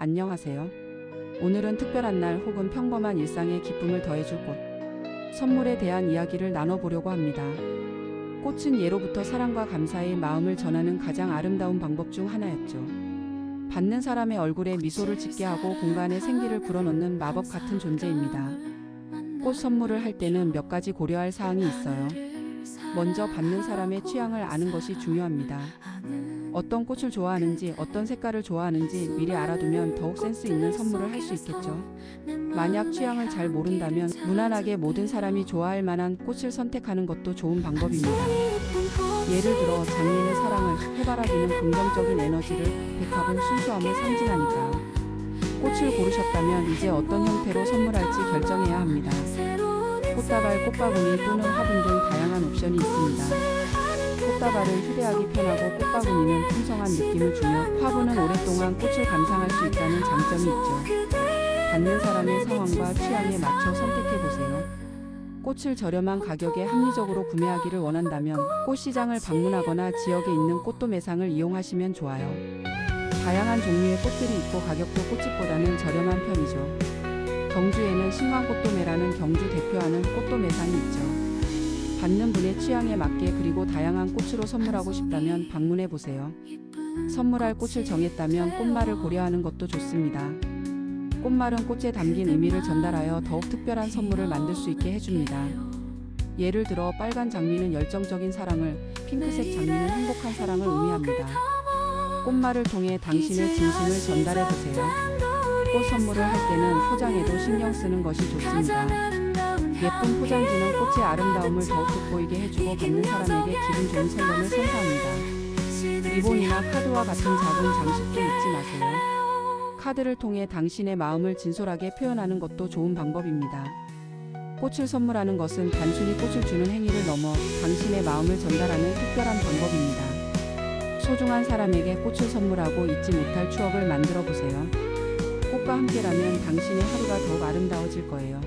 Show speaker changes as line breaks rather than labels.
안녕하세요. 오늘은 특별한 날 혹은 평범한 일상에 기쁨을 더해줄 꽃. 선물에 대한 이야기를 나눠보려고 합니다. 꽃은 예로부터 사랑과 감사의 마음을 전하는 가장 아름다운 방법 중 하나였죠. 받는 사람의 얼굴에 미소를 짓게 하고 공간에 생기를 불어넣는 마법 같은 존재입니다. 꽃 선물을 할 때는 몇 가지 고려할 사항이 있어요. 먼저 받는 사람의 취향을 아는 것이 중요합니다. 어떤 꽃을 좋아하는지, 어떤 색깔을 좋아하는지 미리 알아두면 더욱 센스 있는 선물을 할 수 있겠죠. 만약 취향을 잘 모른다면 무난하게 모든 사람이 좋아할 만한 꽃을 선택하는 것도 좋은 방법입니다. 예를 들어 장미는 사랑을, 해바라기는 긍정적인 에너지를, 백합은 순수함을 상징하니까요. 꽃을 고르셨다면 이제 어떤 형태로 선물할지 결정해야 합니다. 꽃다발, 꽃바구니 또는 화분 등 다양한 옵션이 있습니다. 꽃다발은 휴대하기 편하고 꽃바구니는 풍성한 느낌을 주며 화분은 오랫동안 꽃을 감상할 수 있다는 장점이 있죠. 받는 사람의 상황과 취향에 맞춰 선택해 보세요. 꽃을 저렴한 가격에 합리적으로 구매하기를 원한다면 꽃시장을 방문하거나 지역에 있는 꽃도 매상을 이용하시면 좋아요. 다양한 종류의 꽃들이 있고 가격도 꽃집보다는 저렴한 편이죠. 경주에는 신광꽃도매라는 경주 대표하는 꽃도매상이 있죠. 받는 분의 취향에 맞게 그리고 다양한 꽃으로 선물하고 싶다면 방문해 보세요. 선물할 꽃을 정했다면 꽃말을 고려하는 것도 좋습니다. 꽃말은 꽃에 담긴 의미를 전달하여 더욱 특별한 선물을 만들 수 있게 해줍니다. 예를 들어 빨간 장미는 열정적인 사랑을, 핑크색 장미는 행복한 사랑을 의미합니다. 꽃말을 통해 당신의 진심을 전달해 보세요. 꽃 선물을 할 때는 포장에도 신경 쓰는 것이 좋습니다. 예쁜 포장지는 꽃의 아름다움을 더욱 돋보이게 해주고 받는 사람에게 기분 좋은 셀럼을 선사합니다. 리본이나 카드와 같은 작은 장식도 잊지 마세요. 카드를 통해 당신의 마음을 진솔하게 표현하는 것도 좋은 방법입니다. 꽃을 선물하는 것은 단순히 꽃을 주는 행위를 넘어 당신의 마음을 전달하는 특별한 방법입니다. 소중한 사람에게 꽃을 선물하고 잊지 못할 추억을 만들어 보세요. 꽃과 함께라면 당신의 하루가 더욱 아름다워질 거예요.